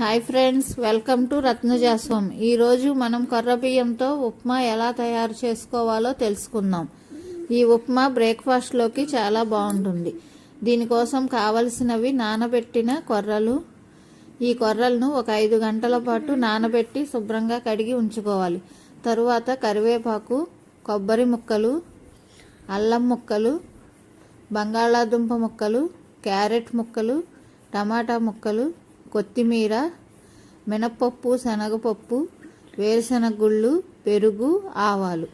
Hi friends welcome to రత్నజాస్వం ఈరోజు మనం కొర్ర బియ్యంతో ఉప్మా ఎలా తయారు చేసుకోవాలో తెలుసుకుందాం. ఈ ఉప్మా బ్రేక్ఫాస్ట్లోకి చాలా బాగుంటుంది. దీనికోసం కావలసినవి నానబెట్టిన కొర్రలు. ఈ కొర్రలను ఒక ఐదు గంటల పాటు నానబెట్టి శుభ్రంగా కడిగి ఉంచుకోవాలి. తరువాత కరివేపాకు కొబ్బరి ముక్కలు అల్లం ముక్కలు బంగాళాదుంప ముక్కలు క్యారెట్ ముక్కలు టమాటా ముక్కలు కొత్తిమీర మినప్పప్పు శనగపప్పు వేరుశనగ గుళ్ళు పెరుగు ఆవాలు.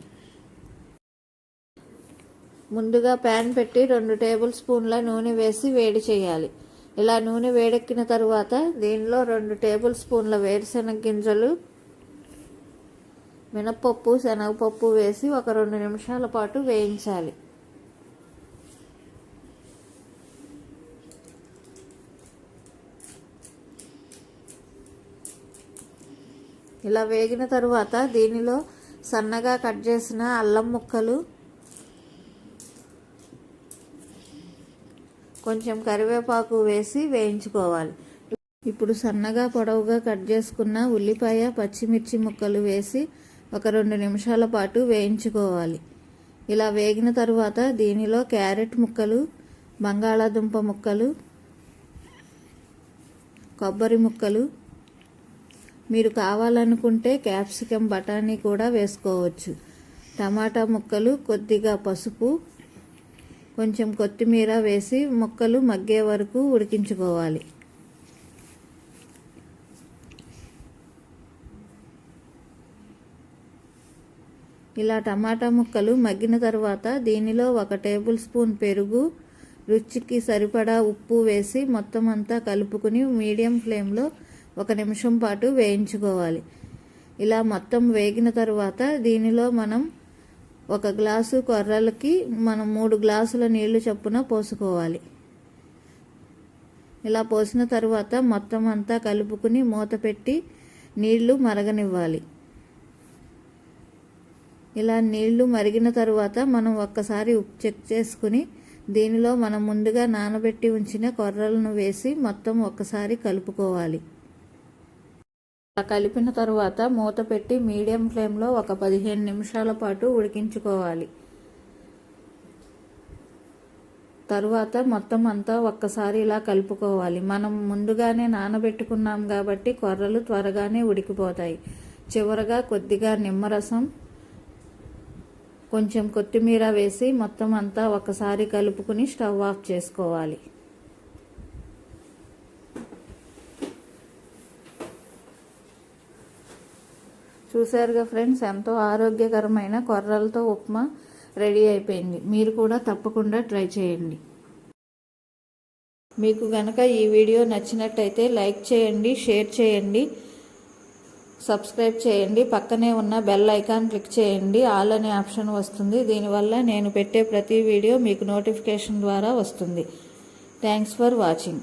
ముందుగా ప్యాన్ పెట్టి రెండు టేబుల్ స్పూన్ల నూనె వేసి వేడి చేయాలి. ఇలా నూనె వేడెక్కిన తరువాత దీనిలో రెండు టేబుల్ స్పూన్ల వేరుశనగ గింజలు మినప్పప్పు శనగపప్పు వేసి ఒక రెండు నిమిషాల పాటు వేయించాలి. ఇలా వేగిన తరువాత దీనిలో సన్నగా కట్ చేసిన అల్లం ముక్కలు కొంచెం కరివేపాకు వేసి వేయించుకోవాలి. ఇప్పుడు సన్నగా పొడవుగా కట్ చేసుకున్న ఉల్లిపాయ పచ్చిమిర్చి ముక్కలు వేసి ఒక రెండు నిమిషాల పాటు వేయించుకోవాలి. ఇలా వేగిన తరువాత దీనిలో క్యారెట్ ముక్కలు బంగాళాదుంప ముక్కలు కొబ్బరి ముక్కలు మీరు కావాలనుకుంటే క్యాప్సికం బఠానీ కూడా వేసుకోవచ్చు. టమాటా ముక్కలు కొద్దిగా పసుపు కొంచెం కొత్తిమీర వేసి ముక్కలు మగ్గే వరకు ఉడికించుకోవాలి. ఇలా టమాటా ముక్కలు మగ్గిన తర్వాత దీనిలో ఒక టేబుల్ స్పూన్ పెరుగు రుచికి సరిపడా ఉప్పు వేసి మొత్తం అంతా కలుపుకుని మీడియం ఫ్లేమ్లో ఒక నిమిషం పాటు వేయించుకోవాలి. ఇలా మొత్తం వేగిన తర్వాత దీనిలో మనం ఒక గ్లాసు కొర్రలకి మనం మూడు గ్లాసుల నీళ్ళు చొప్పున పోసుకోవాలి. ఇలా పోసిన తర్వాత మొత్తం అంతా కలుపుకుని మూత పెట్టి నీళ్ళు మరగనివ్వాలి. ఇలా నీళ్ళు మరిగిన తరువాత మనం ఒక్కసారి ఉప్పు చెక్ చేసుకుని దీనిలో మనం ముందుగా నానబెట్టి ఉంచిన కొర్రలను వేసి మొత్తం ఒక్కసారి కలుపుకోవాలి. కలిపిన తర్వాత మూత పెట్టి మీడియం ఫ్లేమ్లో ఒక పదిహేను నిమిషాల పాటు ఉడికించుకోవాలి. తరువాత మొత్తం అంతా ఒక్కసారి ఇలా కలుపుకోవాలి. మనం ముందుగానే నానబెట్టుకున్నాం కాబట్టి కొర్రలు త్వరగానే ఉడికిపోతాయి. చివరగా కొద్దిగా నిమ్మరసం కొంచెం కొత్తిమీర వేసి మొత్తం అంతా ఒకసారి కలుపుకుని స్టవ్ ఆఫ్ చేసుకోవాలి. చూసారుగా ఫ్రెండ్స్ ఎంతో ఆరోగ్యకరమైన కొర్రలతో ఉప్మా రెడీ అయిపోయింది. మీరు కూడా తప్పకుండా ట్రై చేయండి. మీకు గనక ఈ వీడియో నచ్చినట్టయితే లైక్ చేయండి షేర్ చేయండి సబ్స్క్రైబ్ చేయండి పక్కనే ఉన్న బెల్ ఐకాన్ క్లిక్ చేయండి ఆల్ అనే ఆప్షన్ వస్తుంది. దీనివల్ల నేను పెట్టే ప్రతి వీడియో మీకు నోటిఫికేషన్ ద్వారా వస్తుంది. Thanks for watching.